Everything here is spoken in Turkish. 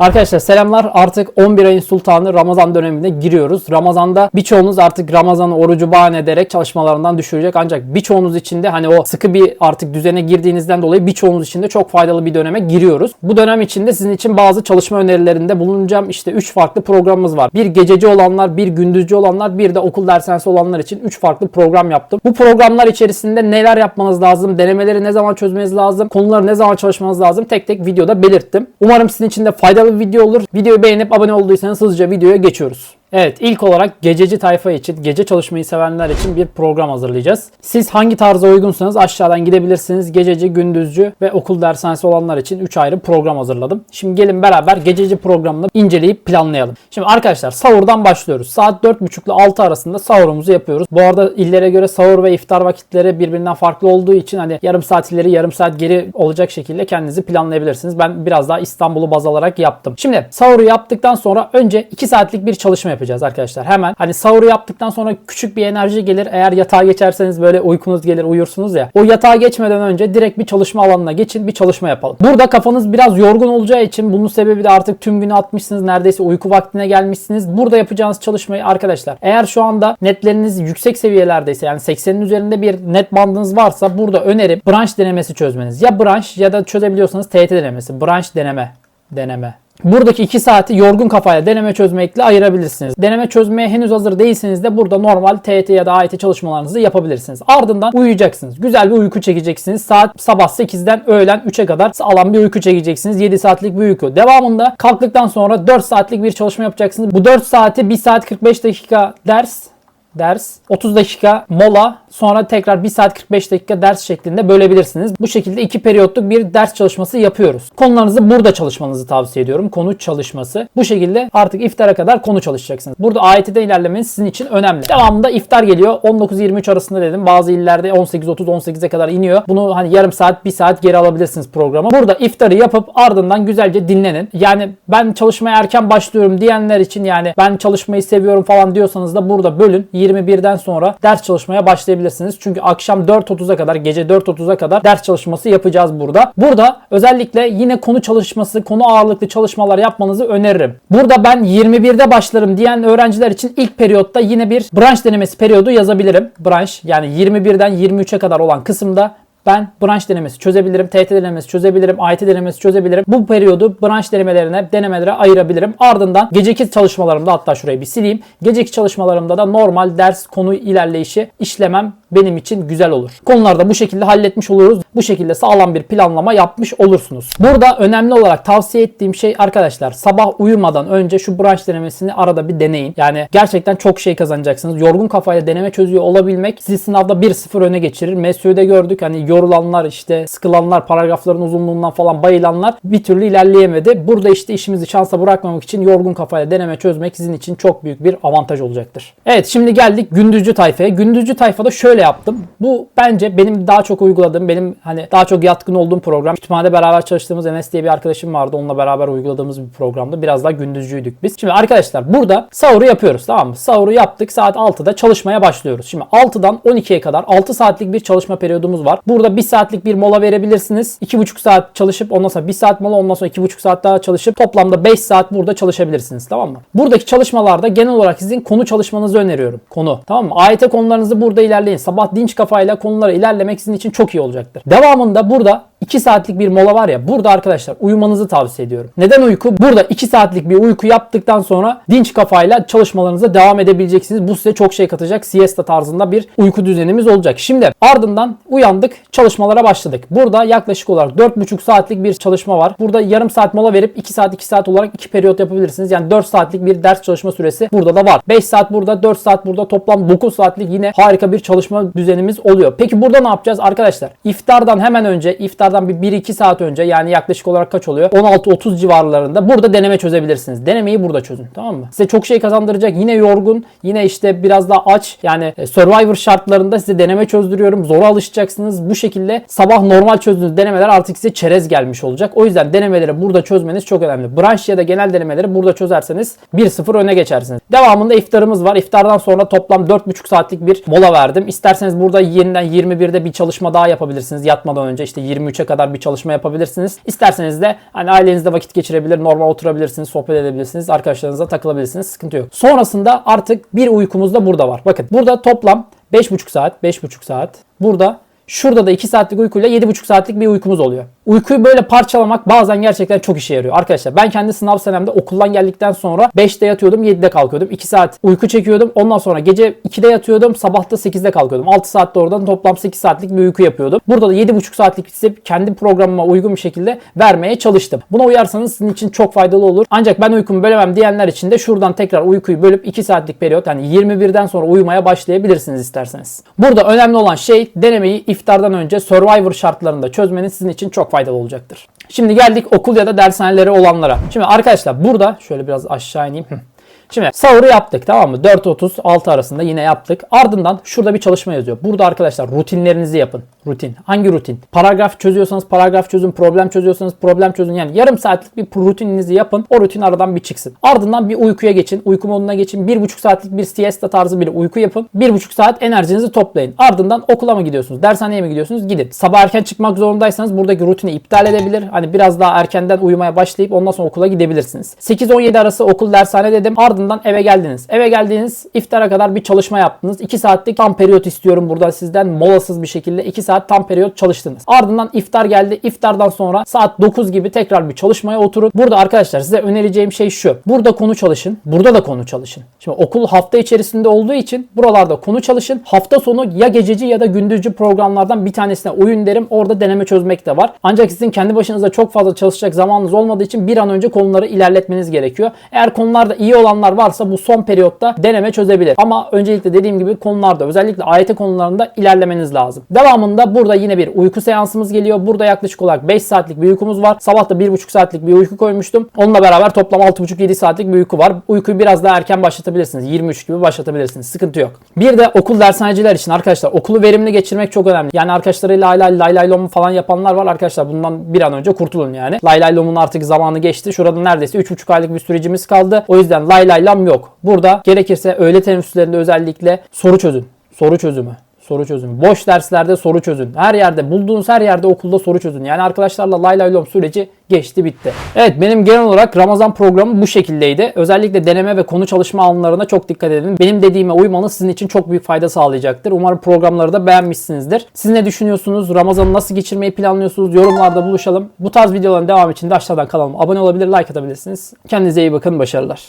Arkadaşlar selamlar. Artık 11 ayın sultanı Ramazan dönemine giriyoruz. Ramazanda birçoğunuz artık Ramazan orucu bahane ederek çalışmalarından düşürecek. Ancak birçoğunuz için de hani o sıkı bir artık düzene girdiğinizden dolayı birçoğunuz için de çok faydalı bir döneme giriyoruz. Bu dönem içinde sizin için bazı çalışma önerilerinde bulunacağım. İşte 3 farklı programımız var. Bir gececi olanlar, bir gündüzcü olanlar, bir de okul dershanesi olanlar için 3 farklı program yaptım. Bu programlar içerisinde neler yapmanız lazım, denemeleri ne zaman çözmeniz lazım, konuları ne zaman çalışmanız lazım tek tek videoda belirttim. Umarım sizin için de faydalı bir video olur. Videoyu beğenip abone olduysanız hızlıca videoya geçiyoruz. Evet ilk olarak gececi tayfa için, gece çalışmayı sevenler için bir program hazırlayacağız. Siz hangi tarza uygunsanız aşağıdan gidebilirsiniz. Gececi, gündüzcü ve okul dershanesi olanlar için 3 ayrı program hazırladım. Şimdi gelin beraber gececi programını inceleyip planlayalım. Şimdi arkadaşlar sahurdan başlıyoruz. Saat 4.30 ile 6 arasında sahurumuzu yapıyoruz. Bu arada illere göre sahur ve iftar vakitleri birbirinden farklı olduğu için hani yarım saat ileri yarım saat geri olacak şekilde kendinizi planlayabilirsiniz. Ben biraz daha İstanbul'u baz alarak yaptım. Şimdi sahuru yaptıktan sonra önce 2 saatlik bir çalışma yapacağız arkadaşlar. Hemen hani sahuru yaptıktan sonra küçük bir enerji gelir. Eğer yatağa geçerseniz böyle uykunuz gelir uyursunuz ya. O yatağa geçmeden önce direkt bir çalışma alanına geçin bir çalışma yapalım. Burada kafanız biraz yorgun olacağı için bunun sebebi de artık tüm günü atmışsınız. Neredeyse uyku vaktine gelmişsiniz. Burada yapacağınız çalışmayı arkadaşlar eğer şu anda netleriniz yüksek seviyelerdeyse yani 80'in üzerinde bir net bandınız varsa burada önerim branş denemesi çözmeniz. Ya branş ya da çözebiliyorsanız TYT denemesi. Branş deneme. Deneme. Buradaki 2 saati yorgun kafayla deneme çözmekle ayırabilirsiniz. Deneme çözmeye henüz hazır değilseniz de burada normal TET ya da AYT çalışmalarınızı yapabilirsiniz. Ardından uyuyacaksınız. Güzel bir uyku çekeceksiniz. Saat sabah 8'den öğlen 3'e kadar sağlam bir uyku çekeceksiniz. 7 saatlik bir uyku. Devamında kalktıktan sonra 4 saatlik bir çalışma yapacaksınız. Bu 4 saati 1 saat 45 dakika ders ders, 30 dakika mola, sonra tekrar 1 saat 45 dakika ders şeklinde bölebilirsiniz. Bu şekilde iki periyotluk bir ders çalışması yapıyoruz. Konularınızı burada çalışmanızı tavsiye ediyorum. Konu çalışması. Bu şekilde artık iftara kadar konu çalışacaksınız. Burada AYT'de ilerlemeniz sizin için önemli. Devamında iftar geliyor. 19-23 arasında dedim. Bazı illerde 18-30-18'e kadar iniyor. Bunu hani yarım saat, 1 saat geri alabilirsiniz programı. Burada iftarı yapıp ardından güzelce dinlenin. Yani ben çalışmaya erken başlıyorum diyenler için yani ben çalışmayı seviyorum falan diyorsanız da burada bölün. 21'den sonra ders çalışmaya başlayabilirsiniz. Çünkü akşam 4.30'a kadar, gece 4.30'a kadar ders çalışması yapacağız burada. Burada özellikle yine konu çalışması, konu ağırlıklı çalışmalar yapmanızı öneririm. Burada ben 21'de başlarım diyen öğrenciler için ilk periyotta yine bir branş denemesi periyodu yazabilirim. Branş yani 21'den 23'e kadar olan kısımda ben branş denemesi çözebilirim, TYT denemesi çözebilirim, AYT denemesi çözebilirim. Bu periyodu branş denemelerine, denemelere ayırabilirim. Ardından geceki çalışmalarımda hatta şurayı bir sileyim. Geceki çalışmalarımda da normal ders konu ilerleyişi işlemem benim için güzel olur. Konularda bu şekilde halletmiş oluruz. Bu şekilde sağlam bir planlama yapmış olursunuz. Burada önemli olarak tavsiye ettiğim şey arkadaşlar sabah uyumadan önce şu branş denemesini arada bir deneyin. Yani gerçekten çok şey kazanacaksınız. Yorgun kafayla deneme çözüyor olabilmek sizi sınavda 1-0 öne geçirir. MESÜ'de gördük hani yorulanlar işte sıkılanlar paragrafların uzunluğundan falan bayılanlar bir türlü ilerleyemedi. Burada işte işimizi şansa bırakmamak için yorgun kafayla deneme çözmek sizin için çok büyük bir avantaj olacaktır. Evet şimdi geldik gündüzcü tayfaya. Gündüzcü tayfada şöyle yaptım. Bu bence benim daha çok uyguladığım, benim hani daha çok yatkın olduğum program. Kütüphanede beraber çalıştığımız Enes diye bir arkadaşım vardı. Onunla beraber uyguladığımız bir programdı. Biraz daha gündüzcüydük biz. Şimdi arkadaşlar burada sahuru yapıyoruz tamam mı? Sahuru yaptık. Saat 6'da çalışmaya başlıyoruz. Şimdi 6'dan 12'ye kadar 6 saatlik bir çalışma periyodumuz var. Burada 1 saatlik bir mola verebilirsiniz. 2,5 saat çalışıp ondan sonra 1 saat mola ondan sonra 2,5 saat daha çalışıp toplamda 5 saat burada çalışabilirsiniz tamam mı? Buradaki çalışmalarda genel olarak sizin konu çalışmanızı öneriyorum. Konu tamam mı? AYT konularınızı burada ilerleyin. Sabah dinç kafayla konulara ilerlemek sizin için çok iyi olacaktır. Devamında burada 2 saatlik bir mola var ya burada arkadaşlar uyumanızı tavsiye ediyorum. Neden uyku? Burada 2 saatlik bir uyku yaptıktan sonra dinç kafayla çalışmalarınıza devam edebileceksiniz. Bu size çok şey katacak. Siesta tarzında bir uyku düzenimiz olacak. Şimdi ardından uyandık çalışmalara başladık. Burada yaklaşık olarak 4,5 saatlik bir çalışma var. Burada yarım saat mola verip 2 saat 2 saat olarak 2 periyot yapabilirsiniz. Yani 4 saatlik bir ders çalışma süresi burada da var. 5 saat burada 4 saat burada toplam 9 saatlik yine harika bir çalışma düzenimiz oluyor. Peki burada ne yapacağız arkadaşlar? İftardan hemen önce iftardan bir 1-2 saat önce yani yaklaşık olarak kaç oluyor? 16-30 civarlarında burada deneme çözebilirsiniz. Denemeyi burada çözün tamam mı? Size çok şey kazandıracak. Yine yorgun, yine işte biraz daha aç. Yani e, Survivor şartlarında size deneme çözdürüyorum. Zora alışacaksınız. Bu şekilde sabah normal çözdüğünüz denemeler artık size çerez gelmiş olacak. O yüzden denemeleri burada çözmeniz çok önemli. Branş ya da genel denemeleri burada çözerseniz 1-0 öne geçersiniz. Devamında iftarımız var. İftardan sonra toplam 4,5 saatlik bir mola verdim. İsterseniz burada yeniden 21'de bir çalışma daha yapabilirsiniz. Yatmadan önce işte 23 3'e kadar bir çalışma yapabilirsiniz. İsterseniz de hani ailenizde vakit geçirebilir, normal oturabilirsiniz, sohbet edebilirsiniz, arkadaşlarınızla takılabilirsiniz. Sıkıntı yok. Sonrasında artık bir uykumuz da burada var. Bakın burada toplam 5,5 saat, 5,5 saat. Burada Şurada da 2 saatlik uykuyla 7,5 saatlik bir uykumuz oluyor. Uykuyu böyle parçalamak bazen gerçekten çok işe yarıyor. Arkadaşlar ben kendi sınav senemde okuldan geldikten sonra 5'te yatıyordum 7'de kalkıyordum. 2 saat uyku çekiyordum. Ondan sonra gece 2'de yatıyordum. Sabahta 8'de kalkıyordum. 6 saatte oradan toplam 8 saatlik bir uyku yapıyordum. Burada da 7,5 saatlik size kendi programıma uygun bir şekilde vermeye çalıştım. Buna uyarsanız sizin için çok faydalı olur. Ancak ben uykumu bölemem diyenler için de şuradan tekrar uykuyu bölüp 2 saatlik periyot yani 21'den sonra uyumaya başlayabilirsiniz isterseniz. Burada önemli olan şey denemeyi iftardan önce Survivor şartlarında çözmeniz sizin için çok faydalı olacaktır. Şimdi geldik okul ya da dershaneleri olanlara. Şimdi arkadaşlar burada şöyle biraz aşağı ineyim. Şimdi sahuru yaptık tamam mı? 4.30-6 arasında yine yaptık. Ardından şurada bir çalışma yazıyor. Burada arkadaşlar rutinlerinizi yapın. Rutin. Hangi rutin? Paragraf çözüyorsanız paragraf çözün. Problem çözüyorsanız problem çözün. Yani yarım saatlik bir rutininizi yapın. O rutin aradan bir çıksın. Ardından bir uykuya geçin. Uyku moduna geçin. 1.5 saatlik bir siesta tarzı bir uyku yapın. 1.5 saat enerjinizi toplayın. Ardından okula mı gidiyorsunuz? Dershaneye mi gidiyorsunuz? Gidin. Sabah erken çıkmak zorundaysanız buradaki rutini iptal edebilir. Hani biraz daha erkenden uyumaya başlayıp ondan sonra okula gidebilirsiniz. 8-17 arası okul dershane dedim. Ardından eve geldiniz. Eve geldiniz. iftara kadar bir çalışma yaptınız. 2 saatlik tam periyot istiyorum buradan sizden. Molasız bir şekilde 2 saat tam periyot çalıştınız. Ardından iftar geldi. İftardan sonra saat 9 gibi tekrar bir çalışmaya oturun. Burada arkadaşlar size önereceğim şey şu. Burada konu çalışın. Burada da konu çalışın. Şimdi okul hafta içerisinde olduğu için buralarda konu çalışın. Hafta sonu ya gececi ya da gündüzcü programlardan bir tanesine uyun derim. Orada deneme çözmek de var. Ancak sizin kendi başınıza çok fazla çalışacak zamanınız olmadığı için bir an önce konuları ilerletmeniz gerekiyor. Eğer konularda iyi olanlar varsa bu son periyotta deneme çözebilir. Ama öncelikle dediğim gibi konularda özellikle AYT konularında ilerlemeniz lazım. Devamında burada yine bir uyku seansımız geliyor. Burada yaklaşık olarak 5 saatlik bir uykumuz var. Sabah da 1,5 saatlik bir uyku koymuştum. Onunla beraber toplam 6,5-7 saatlik bir uyku var. Uykuyu biraz daha erken başlatabilirsiniz. 23 gibi başlatabilirsiniz. Sıkıntı yok. Bir de okul dershaneciler için arkadaşlar okulu verimli geçirmek çok önemli. Yani arkadaşlarıyla lay lay lay lom falan yapanlar var. Arkadaşlar bundan bir an önce kurtulun yani. Lay lay lomun artık zamanı geçti. Şurada neredeyse 3,5 aylık bir sürecimiz kaldı. O yüzden lay lay lam yok. Burada gerekirse öğle teneffüslerinde özellikle soru çözün. Soru çözümü soru çözün. Boş derslerde soru çözün. Her yerde bulduğunuz her yerde okulda soru çözün. Yani arkadaşlarla lay lay lom süreci geçti bitti. Evet benim genel olarak Ramazan programı bu şekildeydi. Özellikle deneme ve konu çalışma alanlarına çok dikkat edin. Benim dediğime uymanız sizin için çok büyük fayda sağlayacaktır. Umarım programları da beğenmişsinizdir. Siz ne düşünüyorsunuz? Ramazan'ı nasıl geçirmeyi planlıyorsunuz? Yorumlarda buluşalım. Bu tarz videoların devamı için de aşağıdan kanalıma abone olabilir, like atabilirsiniz. Kendinize iyi bakın. Başarılar.